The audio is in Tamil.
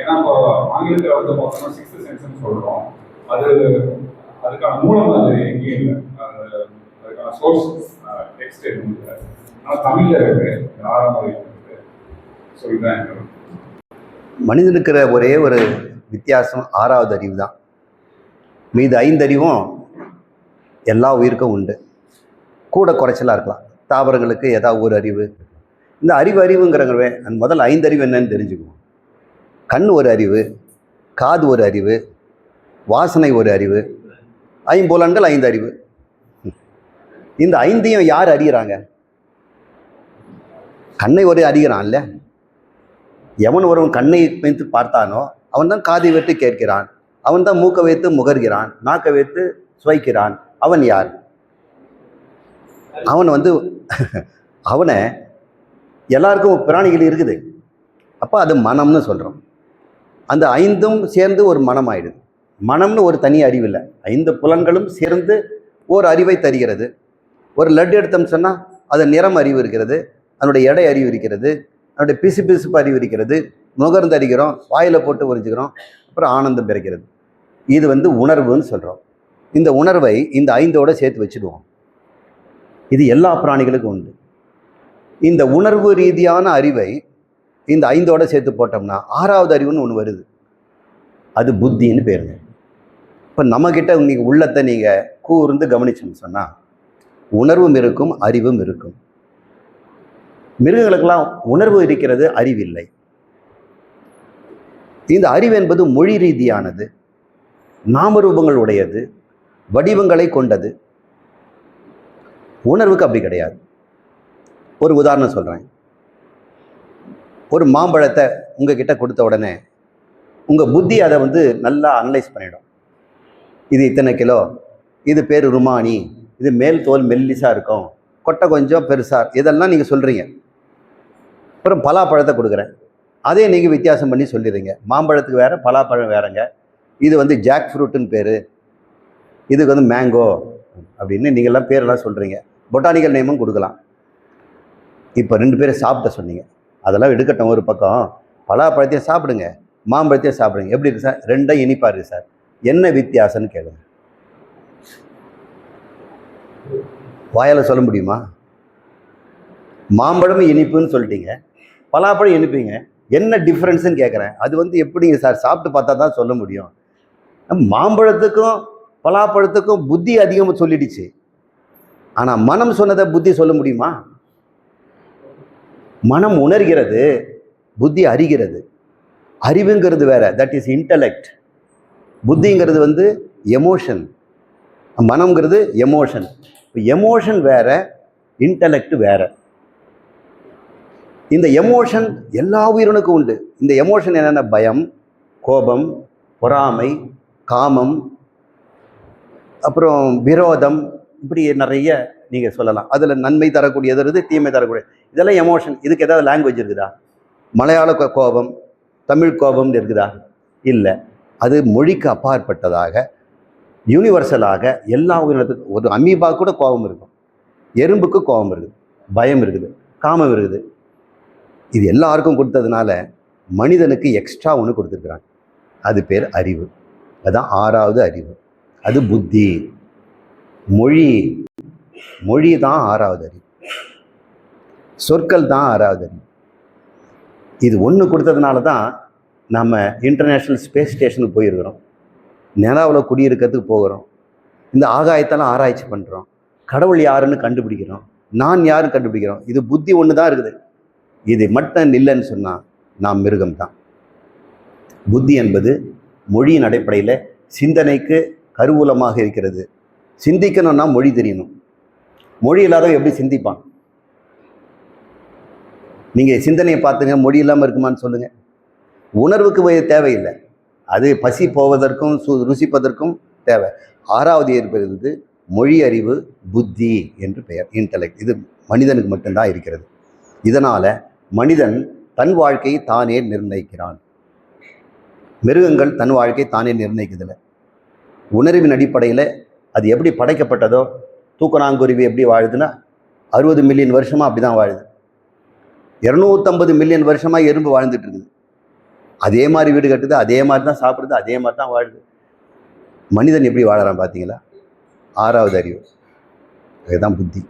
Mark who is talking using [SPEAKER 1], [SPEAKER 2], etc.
[SPEAKER 1] ஏன்னா இப்போ ஆங்கிலத்தில் வந்து பார்த்தோம்னா சிக்ஸ்த் சென்ஸ்னு சொல்கிறோம் அது அதுக்கான மூலம் அது எங்கேயும் இல்லை. அதுக்கான சோர்ஸ் டெக்ஸ்ட் எதுவும் இல்லை. ஆனால் தமிழில் இருக்கு. ஸோ இதுதான்
[SPEAKER 2] ஒரே ஒரு வித்தியாசம் ஆறாவது அறிவு தான் மீது ஐந்தறிவும் எல்லா உயிருக்கும் உண்டு. கூட குறைச்சலாக இருக்கலாம். தாவரங்களுக்கு ஏதாவது ஒரு அறிவு. இந்த அறிவு அறிவுங்கிறவே அந்த முதல் ஐந்தறிவு என்னன்னு தெரிஞ்சுக்குவோம். கண் ஒரு அறிவு காது ஒரு அறிவு வாசனை ஒரு அறிவு ஐம்புலன்கள் ஐந்து அறிவு. இந்த ஐந்தையும் யார் அறிகிறாங்க? கண்ணை ஒரே அறிகிறான்ல எவன் ஒருவன் கண்ணை வைத்து பார்த்தானோ அவன் தான் காதை வைத்து கேட்கிறான். அவன் தான் மூக்கை வைத்து முகர்கிறான் நாக்கை வைத்து சுவைக்கிறான். அவன் யார்? அவன் வந்து அவனை எல்லாருக்கும் பிராணிகள் இருக்குது. அப்போ அது மனம்னு சொல்கிறோம் அந்த ஐந்தும் சேர்ந்து ஒரு மனம் ஆயிடுது. மனம்னு ஒரு தனி அறிவு இல்லை. ஐந்து புலன்களும் சேர்ந்து ஒரு அறிவை தருகிறது. ஒரு லட்டு எடுத்தோம் சொன்னால் அது நிறம் அறிவு இருக்கிறது அதனுடைய எடை அறிவு இருக்கிறது அதனுடைய பிசு பிசுப்பு அறிவு இருக்கிறது. நுகர்ந்து அறிகிறோம் வாயில் போட்டு உறிஞ்சுக்கிறோம் அப்புறம் ஆனந்தம் பிறக்கிறது. இது வந்து உணர்வுன்னு சொல்கிறோம் இந்த உணர்வை இந்த ஐந்தோடு சேர்த்து வச்சுடுவோம். இது எல்லா பிராணிகளுக்கும் உண்டு. இந்த உணர்வு ரீதியான அறிவை இந்த ஐந்தோட சேர்த்து போட்டோம்னா ஆறாவது அறிவுன்னு ஒன்று வருது. அது புத்தின்னு பேருங்க. இப்போ நம்மக்கிட்ட நீங்கள் உள்ளத்தை நீங்கள் கூர்ந்து கவனிச்சோம்னு சொன்னால் உணர்வும் இருக்கும் அறிவும் இருக்கும். மிருகங்களுக்கெல்லாம் உணர்வு இருக்கிறது அறிவில்லை இந்த அறிவு என்பது மொழி ரீதியானது நாமரூபங்கள் உடையது வடிவங்களை கொண்டது. உணர்வுக்கு அப்படி கிடையாது. ஒரு உதாரணம் சொல்கிறேன் ஒரு மாம்பழத்தை உங்ககிட்ட கொடுத்த உடனே உங்கள் புத்தி அதை வந்து நல்லா அனலைஸ் பண்ணிடும். இது இத்தனை கிலோ இது பேர் ருமானி இது மேல் தோல் மெல்லிஸாக இருக்கும் கொட்டை கொஞ்சம் பெருசாக இதெல்லாம் நீங்கள் சொல்கிறீங்க அப்புறம் பலாப்பழத்தை கொடுக்குறேன். அதே நீங்கள் வித்தியாசம் பண்ணி சொல்லிடுறீங்க. மாம்பழத்துக்கு வேறு பலாப்பழம் வேறங்க. இது வந்து ஜாக் ஃப்ரூட்டுன்னு பேர். இதுக்கு வந்து மேங்கோ அப்படின்னு நீங்கள்லாம் பேரெல்லாம் சொல்கிறீங்க பொட்டானிக்கல் நேமும் கொடுக்கலாம். இப்போ ரெண்டு பேரும் சாப்பிட்ட சொன்னீங்க. அதெல்லாம் எடுக்கட்டும் ஒரு பக்கம். பலாப்பழத்தையும் சாப்பிடுங்க மாம்பழத்தையும் சாப்பிடுங்க. எப்படி இருக்கு சார்? ரெண்டும் இனிப்பா இருக்கு சார். என்ன வித்தியாசம்னு கேளுங்க. வாயால் சொல்ல முடியுமா? மாம்பழம் இனிப்புன்னு சொல்லிட்டீங்க. பலாப்பழம் இனிப்பீங்க. என்ன டிஃப்ரென்ஸ்னு கேட்குறேன் அது வந்து எப்படிங்க சார்? சாப்பிட்டு பார்த்தா தான் சொல்ல முடியும். மாம்பழத்துக்கும் பலாப்பழத்துக்கும் புத்தி அதிகமாக சொல்லிடுச்சு. ஆனால் மனம் சொன்னதை புத்தி சொல்ல முடியுமா? மனம் உணர்கிறது புத்தி அறிகிறது. அறிவுங்கிறது வேற தட் இஸ் இன்டலெக்ட் புத்திங்கிறது வந்து எமோஷன் மனம்ங்கிறது எமோஷன் எமோஷன் வேற இன்டலெக்ட் வேற. இந்த எமோஷன் எல்லா உயிரினுக்கும் உண்டு. இந்த எமோஷன் என்னென்ன பயம் கோபம் பொறாமை காமம் அப்புறம் விரோதம் இப்படி நிறைய நீங்கள் சொல்லலாம். அதில் நன்மை தரக்கூடியது இருக்குது தீமை தரக்கூடியது இதெல்லாம் எமோஷன் இதுக்கு ஏதாவது லாங்குவேஜ் இருக்குதா? மலையாள கோ- கோபம் தமிழ் கோபம்னு இருக்குதா? இல்லை. அது மொழிக்கு அப்பாற்பட்டதாக யூனிவர்சலாக எல்லா உயிரினத்துக்கும் ஒரு அமீபா கூட கோபம் இருக்கும். எறும்புக்கு கோபம் இருக்குது பயம் இருக்குது காமம் இருக்குது. இது எல்லாருக்கும் கொடுத்ததுனால மனிதனுக்கு எக்ஸ்ட்ரா ஒன்று கொடுத்துருக்குறாங்க. அது பேர் அறிவு. அதுதான் ஆறாவது அறிவு. அது புத்தி. மொழி. மொழி தான் ஆறாவது அறிவு. சொற்கள் தான் ஆராதனை. இது ஒன்று கொடுத்ததுனால தான் நம்ம இன்டர்நேஷ்னல் ஸ்பேஸ் ஸ்டேஷனுக்கு போயிருக்கிறோம். நிலாவில் குடியிருக்கிறதுக்கு போகிறோம். இந்த ஆகாயத்தெல்லாம் ஆராய்ச்சி பண்ணுறோம் கடவுள் யாருன்னு கண்டுபிடிக்கிறோம். நான் யாருன்னு கண்டுபிடிக்கிறோம். இது புத்தி ஒன்று தான் இருக்குது. இது மட்டும் இல்லைன்னு சொன்னால் நாம் மிருகம் தான் புத்தி என்பது மொழியின் அடிப்படையில் சிந்தனைக்கு கருவூலமாக இருக்கிறது. சிந்திக்கணும்னா மொழி தெரியணும். மொழி இல்லாதவன் எப்படி சிந்திப்பான்? நீங்கள் சிந்தனையை பார்த்துங்க மொழி இல்லாமல் இருக்குமான்னு சொல்லுங்கள் உணர்வுக்கு தேவையில்லை. அது பசி போவதற்கும் சு ருசிப்பதற்கும் தேவை. ஆறாவது இருப்பது மொழி அறிவு புத்தி என்று பெயர் இன்டலெக்ட் இது மனிதனுக்கு மட்டும்தான் இருக்கிறது. இதனால் மனிதன் தன் வாழ்க்கையை தானே நிர்ணயிக்கிறான். மிருகங்கள் தன் வாழ்க்கை தானே நிர்ணயிக்குதில்ல உணர்வின் அடிப்படையில் அது எப்படி படைக்கப்பட்டதோ தூக்கணாங்குருவி எப்படி வாழுதுன்னா அறுபது மில்லியன் வருஷமாக அப்படி தான் வாழுது. இரநூத்தம்பது மில்லியன் வருஷமாக எறும்பு வாழ்ந்துட்டு இருக்குது அதே மாதிரி வீடு கட்டுது அதே மாதிரி தான் சாப்பிடுது அதே மாதிரி தான் வாழுது. மனிதன் எப்படி வாழறான் பார்த்தீங்களா ஆறாவது அறிவு. அதுதான் புத்தி.